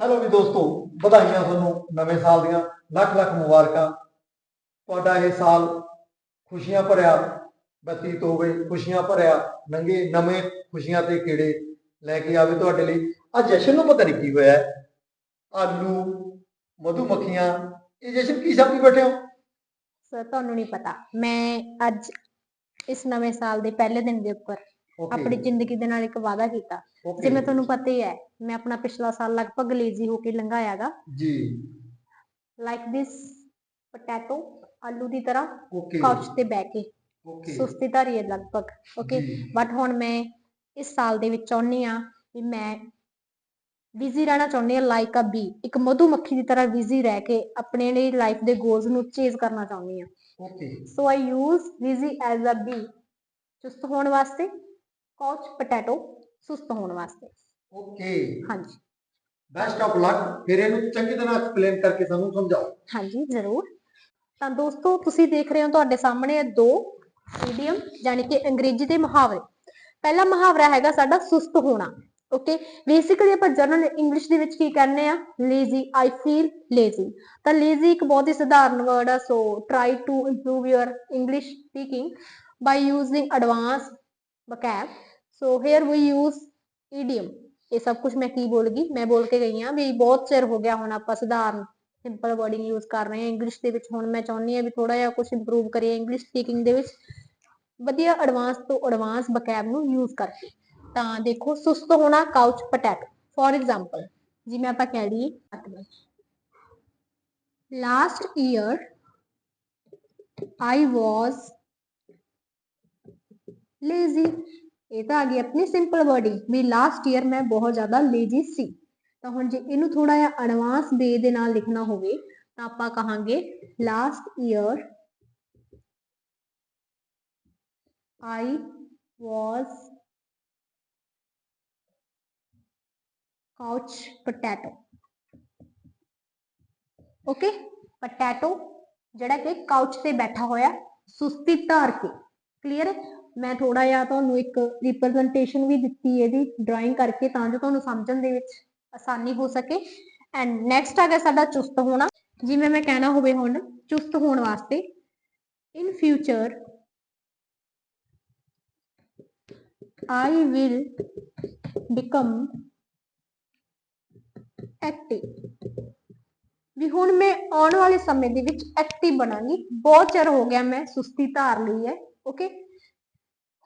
Hello ਵੀ ਦੋਸਤੋ, ਵਧਾਈਆਂ ਤੁਹਾਨੂੰ ਨਵੇਂ ਸਾਲ ਦੀਆਂ, ਲੱਖ ਲੱਖ ਮੁਬਾਰਕਾਂ। ਤੁਹਾਡਾ ਇਹ ਸਾਲ ਖੁਸ਼ੀਆਂ ਭਰਿਆ, ਬਤੀਤ ਹੋਵੇ, ਖੁਸ਼ੀਆਂ ਭਰਿਆ, ਨੰਗੇ, ਨਵੇਂ ਖੁਸ਼ੀਆਂ ਤੇ ਕੀੜੇ ਲੈ ਕੇ ਆਵੇ ਤੁਹਾਡੇ ਲਈ। ਆ ਜਸ਼ਨ ਨੂੰ ਪਤਾ ਨਹੀਂ ਕੀ ਹੋਇਆ ਆਲੂ ਮਧੂ ਮੱਖੀਆਂ ਇਹ ਜਸ਼ਨ ਕੀ ਸਬਜ਼ੀ ਬੈਠੇ ਹੋ? ਸਰ ਤੁਹਾਨੂੰ ਨਹੀਂ ਪਤਾ। ਮੈਂ ਅੱਜ ਇਸ ਨਵੇਂ ਸਾਲ ਦੇ ਪਹਿਲੇ ਦਿਨ ਦੇ ਉੱਪਰ ਆਪਣੀ ਜ਼ਿੰਦਗੀ ਦੇ ਨਾਲ ਇੱਕ ਵਾਅਦਾ ਕੀਤਾ। ਜਿਵੇਂ ਤੁਹਾਨੂੰ ਪਤਾ ਹੀ ਹੈ ਮੈਂ ਆਪਣਾ ਪਿਛਲਾ ਸਾਲ ਲਗਭਗ ਲੇਜ਼ੀ ਹੋ ਕੇ ਲੰਘਾਇਆਗਾ। ਜੀ। ਲਾਈਕ ਦਿਸ ਪੋਟੈਟੋ ਆਲੂ ਦੀ ਤਰ੍ਹਾਂ ਕਾਉਚ ਤੇ ਬਹਿ ਕੇ। ਓਕੇ ਸੁਸਤੀ ਧਾਰੀ ਹੈ ਲਗਭਗ ਓਕੇ। ਬਟ ਹੁਣ ਮੈਂ ਇਸ ਸਾਲ ਦੇ ਵਿੱਚ ਚਾਹੁੰਦੀ ਆ ਵੀ ਮੈਂ ਬਿਜ਼ੀ ਰਹਿਣਾ ਚਾਹੁੰਦੀ ਆ ਲਾਈਕ ਅ ਬੀ ਇੱਕ ਮਧੂ ਮੱਖੀ ਦੀ ਤਰ੍ਹਾਂ ਬਿਜ਼ੀ ਰਹਿ ਕੇ ਆਪਣੇ ਲਈ ਲਾਈਫ ਦੇ ਗੋਲਸ ਨੂੰ ਚੇਜ਼ ਕਰਨਾ ਚਾਹੁੰਦੀ ਆ okay so I use busy as a bee ਚੁਸਤ ਹੋਣ ਵਾਸਤੇ ਕਾਉਚ ਪੋਟੈਟੋ ਸੁਸਤ ਹੋਣ ਵਾਸਤੇ। ਓਕੇ ਹਾਂਜੀ। ਬੈਸਟ ਆਫ ਲੱਕ ਫਿਰ ਇਹਨੂੰ ਚੰਗੀ ਤਰ੍ਹਾਂ ਐਕਸਪਲੇਨ ਕਰਕੇ ਸਾਨੂੰ ਸਮਝਾਓ। ਹਾਂਜੀ ਜ਼ਰੂਰ। ਤਾਂ ਦੋਸਤੋ ਤੁਸੀਂ ਦੇਖ ਰਹੇ ਹੋ ਤੁਹਾਡੇ ਸਾਹਮਣੇ ਦੋ ਇਡੀਅਮ ਯਾਨੀ ਕਿ ਅੰਗਰੇਜ਼ੀ ਦੇ ਮੁਹਾਵਰੇ। ਪਹਿਲਾ ਮੁਹਾਵਰਾ ਹੈਗਾ ਸਾਡਾ ਸੁਸਤ ਹੋਣਾ। ਓਕੇ ਬੇਸਿਕਲੀ ਆਪਾਂ ਜਨਰਲ ਇੰਗਲਿਸ਼ ਦੇ ਵਿੱਚ ਕੀ ਕਹਿੰਦੇ ਆ? ਲੇਜ਼ੀ ਆਈ ਫੀਲ ਲੇਜ਼ੀ ਤਾਂ ਲੇਜ਼ੀ ਇੱਕ ਬਹੁਤ ਹੀ ਸਧਾਰਨ ਵਰਡ ਆ so try to improve your English speaking by using advance vocab so here we use idiom ਇਹ ਸਭ ਕੁਝ ਮੈਂ ਕੀ ਬੋਲ ਗਈ ਮੈਂ ਬੋਲ ਕੇ ਗਈ ਆ ਵੀ ਬਹੁਤ ਚਿਰ ਹੋ ਗਿਆ ਹੁਣ ਆਪਾਂ ਸਧਾਰਨ ਸਿੰਪਲ ਵਰਡਿੰਗ ਯੂਜ਼ ਕਰ ਰਹੇ ਹਾਂ ਇੰਗਲਿਸ਼ ਦੇ ਵਿੱਚ ਹੁਣ ਮੈਂ ਚਾਹੁੰਦੀ ਹਾਂ ਵੀ ਥੋੜਾ ਜਿਹਾ ਕੁਝ ਇੰਪਰੂਵ ਕਰੀਏ ਇੰਗਲਿਸ਼ ਸਪੀਕਿੰਗ ਦੇ ਵਿੱਚ ਵਧੀਆ ਐਡਵਾਂਸ ਤੋਂ ਐਡਵਾਂਸ vocab ਨੂੰ ਯੂਜ਼ ਕਰਕੇ ਤਾਂ ਦੇਖੋ ਸੁਸਤ ਹੋਣਾ ਕਾਊਚ ਪੋਟੈਟੋ ਫੋਰ ਐਗਜ਼ਾਮਪਲ ਜਿਵੇਂ ਆਪਾਂ ਕਹਿ ਲਈਏ last year I was lazy ਇਹ ਤਾਂ ਆ ਗਈ ਆਪਣੀ ਸਿੰਪਲ ਵਰਡਿੰਗ ਵੀ ਲਾਸਟ ਈਅਰ ਮੈਂ ਬਹੁਤ ਜ਼ਿਆਦਾ ਲੇਜ਼ੀ ਸੀ ਤਾਂ ਹੁਣ ਜੇ ਇਹਨੂੰ ਥੋੜਾ ਜਿਹਾ ਐਡਵਾਂਸ ਵੇ ਦੇ ਨਾਲ ਲਿਖਣਾ ਹੋਵੇ ਤਾਂ ਆਪਾਂ ਕਹਾਂਗੇ last year I was couch potato. Okay potato ਜਿਹੜਾ ਕਿ ਕਾਊਚ ਤੇ ਬੈਠਾ ਹੋਇਆ ਸੁਸਤੀ ਧਾਰ ਕੇ ਕਲੀਅਰ ਮੈਂ ਥੋੜਾ ਜਿਹਾ ਤੁਹਾਨੂੰ ਇੱਕ ਰਿਪਰੈਜ਼ੈਂਟੇਸ਼ਨ ਵੀ ਦਿੱਤੀ ਇਹਦੀ ਡਰਾਇੰਗ ਕਰਕੇ ਤਾਂ ਜੋ ਤੁਹਾਨੂੰ ਸਮਝਣ ਦੇ ਵਿੱਚ ਆਸਾਨੀ ਹੋ ਸਕੇ। ਐਂਡ ਨੈਕਸਟ ਆ ਗਿਆ ਸਾਡਾ ਚੁਸਤ ਹੋਣਾ। ਜਿਵੇਂ ਮੈਂ ਕਹਿਣਾ ਹੋਵੇ ਹੁਣ, ਚੁਸਤ ਹੋਣ ਵਾਸਤੇ in future I will become active ਵੀ ਹੁਣ ਮੈਂ ਆਉਣ ਵਾਲੇ ਸਮੇਂ ਦੇ ਵਿੱਚ ਐਕਟਿਵ ਬਣਾਂਗੀ। ਬਹੁਤ ਚਿਰ ਹੋ ਗਿਆ ਮੈਂ ਸੁਸਤੀ ਧਾਰ ਲਈ ਹੈ ਓਕੇ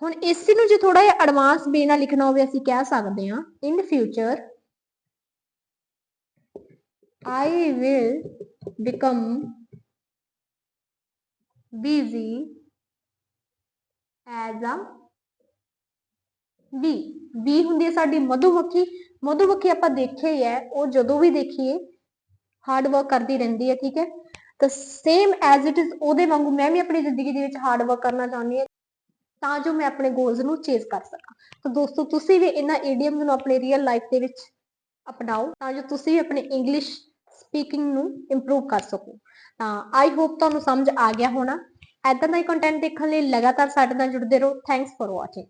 ਹੁਣ ਇਸ ਨੂੰ ਜੇ ਥੋੜਾ ਜਿਹਾ ਐਡਵਾਂਸ ਵੇ ਨਾਲ ਲਿਖਣਾ ਹੋਵੇ, ਅਸੀਂ ਕਹਿ ਸਕਦੇ ਹਾਂ in future I will become busy as a bee bee ਹੁੰਦੀ ਹੈ ਸਾਡੀ ਮਧੂਮੱਖੀ ਮਧੂਮੱਖੀ ਆਪਾਂ ਦੇਖਿਆ ਹੀ ਹੈ, ਉਹ ਜਦੋਂ ਵੀ ਦੇਖੀਏ ਹਾਰਡ ਵਰਕ ਕਰਦੀ ਰਹਿੰਦੀ ਹੈ, ਠੀਕ ਹੈ? ਤਾਂ ਸੇਮ ਐਜ਼ ਇਟ ਇਜ਼ ਉਹਦੇ ਵਾਂਗੂ ਮੈਂ ਵੀ ਆਪਣੀ ਜ਼ਿੰਦਗੀ ਦੇ ਵਿੱਚ ਹਾਰਡ ਵਰਕ ਕਰਨਾ ਚਾਹੁੰਦੀ ਹਾਂ। ਤਾਂ ਜੋ ਮੈਂ ਆਪਣੇ ਗੋਲਸ ਨੂੰ ਚੇਜ਼ ਕਰ ਸਕਾਂ। ਤਾਂ ਦੋਸਤੋ, ਤੁਸੀਂ ਵੀ ਇਹਨਾਂ ਈਡੀਅਮਸ ਨੂੰ ਆਪਣੇ ਰੀਅਲ ਲਾਈਫ ਦੇ ਵਿੱਚ ਅਪਣਾਓ, ਤਾਂ ਜੋ ਤੁਸੀਂ ਵੀ ਆਪਣੇ ਇੰਗਲਿਸ਼ ਸਪੀਕਿੰਗ ਨੂੰ ਇੰਪਰੂਵ ਕਰ ਸਕੋ। ਤਾਂ ਆਈ ਹੋਪ ਤੁਹਾਨੂੰ ਸਮਝ ਆ ਗਿਆ ਹੋਣਾ। ਐਦਾਂ ਦਾ ਹੀ ਕੰਟੈਂਟ ਦੇਖਣ ਲਈ ਲਗਾਤਾਰ ਸਾਡੇ ਨਾਲ ਜੁੜਦੇ ਰਹੋ। Thanks for watching